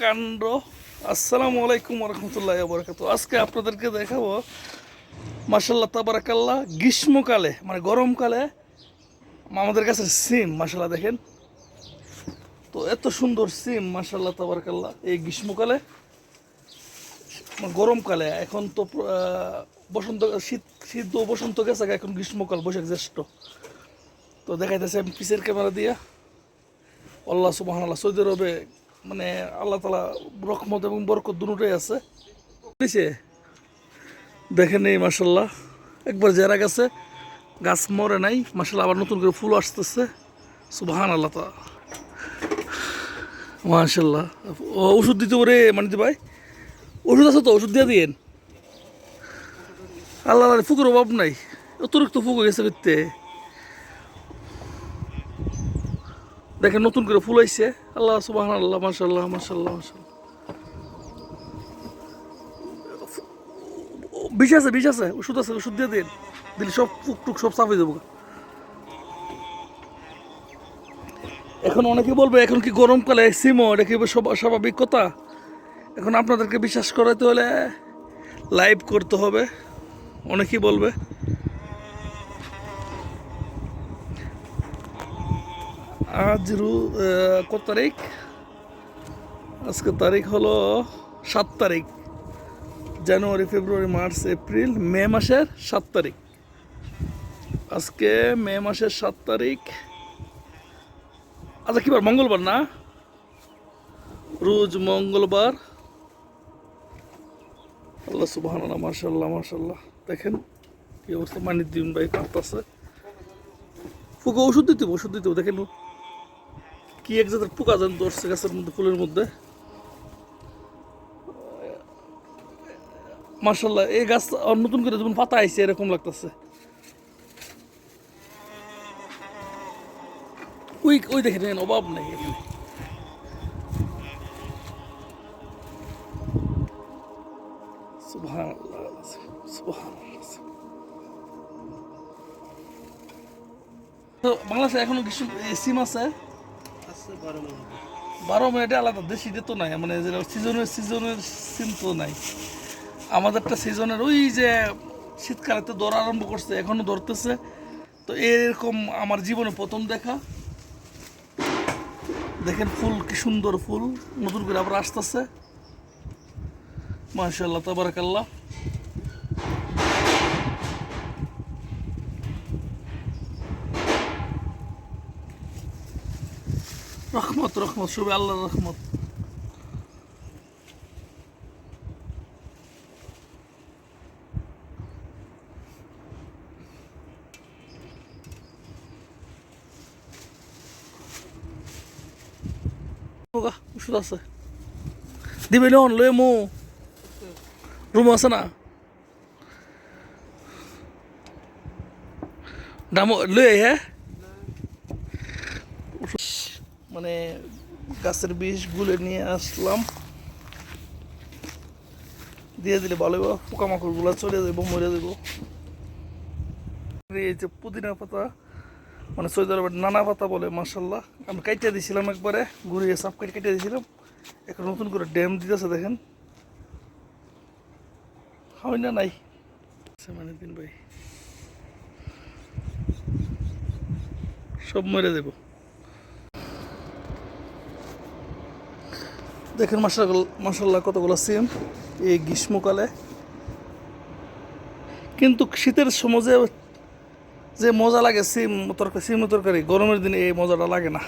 কাণ্ড। আসসালামু আলাইকুম রহমতুল্লাহ বরকাত আজকে আপনাদেরকে দেখাবো গ্রীষ্মকালে মানে গরমকালে, আমাদের কাছে সিম মাসাল্লাহ দেখেন। তো এত সুন্দর সিম মাসাল্লাহ তাবারাকাল্লাহ, এই গ্রীষ্মকালে মানে গরমকালে। এখন তো বসন্ত, শীত শীত ও বসন্ত গেছে এখন গ্রীষ্মকাল, বৈশাখ জ্যেষ্ঠ। তো দেখাইতেছে আমি পিসের ক্যামেরা দিয়া। আল্লাহ সুবাহ আল্লাহ সৌদি আরবে মানে আল্লাহ তালা রহমত এবং বরকত দুটোই আছে। বুঝছে দেখেন এই মাসাল্লাহ একবার জেরা গেছে, গাছ মরে নাই মাসাল্লাহ আবার নতুন করে ফুল আসতেছে। সুবাহান আল্লাহ তা মাশাল্লাহ ও ওষুধ দিতে পারে মানে ভাই? ওষুধ আছে তো, ওষুধ দিয়ে দিয়েন। আল্লাহ ফুকের অভাব নাই। অতিরিক্ত ফুক গেছে করতে দেখেন নতুন করে ফুল আইছে। আল্লাহ সুবাহ আল্লাহ মাসাল্লাহ মাসাল্লাহ মাসাল্লাহ বিষ আছে বিষ আছে, ওষুধ আছে, ওষুধ দিয়ে দিন। দিলে সব ফুক টুক সব সাফ হয়ে যাব। এখন অনেকে বলবে, এখন কি গরমকালে সিমো, এটা কি স্বাভাবিক কথা? এখন আপনাদেরকে বিশ্বাস করাতে হলে লাইভ করতে হবে। অনেকেই বলবে আজ রু কত তারিখ? আজকে তারিখ হলো সাত তারিখ। জানুয়ারি, ফেব্রুয়ারি, মার্চ, এপ্রিল, মে মাসের সাত তারিখ। আজকে মে মাসের সাত তারিখ। আচ্ছা কিবার মঙ্গলবার না? রোজ মঙ্গলবার। আল্লাহ সুবাহ মার্শাল্লাহ মার্শাল্লাহ দেখেন কি অবস্থা। মানি দিন ভাই কাঁপতাছে ওষুধ দিতে ওষুধ দিতে দেখেন কি এক জাতের পোকা যেন ধরছে গাছের মধ্যে, ফুলের মধ্যে? মার্শাল্লাহ এই গাছ নতুন করে যেমন পাতা আইছে, এরকম লাগতেছে। ওই ওই দেখেন এখানে অভাব নেই বাংলাদেশে এখনও কিছু সিম আছে? বারো মিনিটে। আলাদা, দেশি তো নাই মানে সিজনের সিজনের সিম তো নাই। আমাদেরটা সিজনের ওই যে শীতকালে তো দৌড় আরম্ভ করছে, এখনও ধরতেছে তো এরকম আমার জীবনে প্রথম দেখা। দেখেন ফুল, কি সুন্দর ফুল, নতুন করে আবার আসতেছে। মাশাল্লাহ তাবারাকাল্লাহ। রহমত রহমত সবে আল্লাহর রহমত ওগা, ওষুধ আছে দিবে লন লয়ে মো রুম আছে না দাম লয়ে হ্যাঁ মানে গাছের বিষ গুলে নিয়ে আসলাম। দিয়ে দিলে ভালো হবে পোকামাকড়গুলা চলে যাব মরে যাব এই যে পুদিনা পাতা মানে সৌদি আরবের নানা পাতা বলে মার্শাল্লাহ আমি কাইটে দিয়েছিলাম একবারে, ঘুরিয়ে সাপ কেটে কেটে দিয়েছিলাম এখন নতুন করে ড্যাম দিতেছে দেখেন। হয় না নাই? মানে দিন ভাই। সব মরে দেবো দেখেন মাসাল মাসাল্লাহ কতগুলো সিম এই গ্রীষ্মকালে। কিন্তু শীতের সময় যে মজা লাগে সিম তরকারি সিম তরকারি, গরমের দিনে এই মজাটা লাগে না।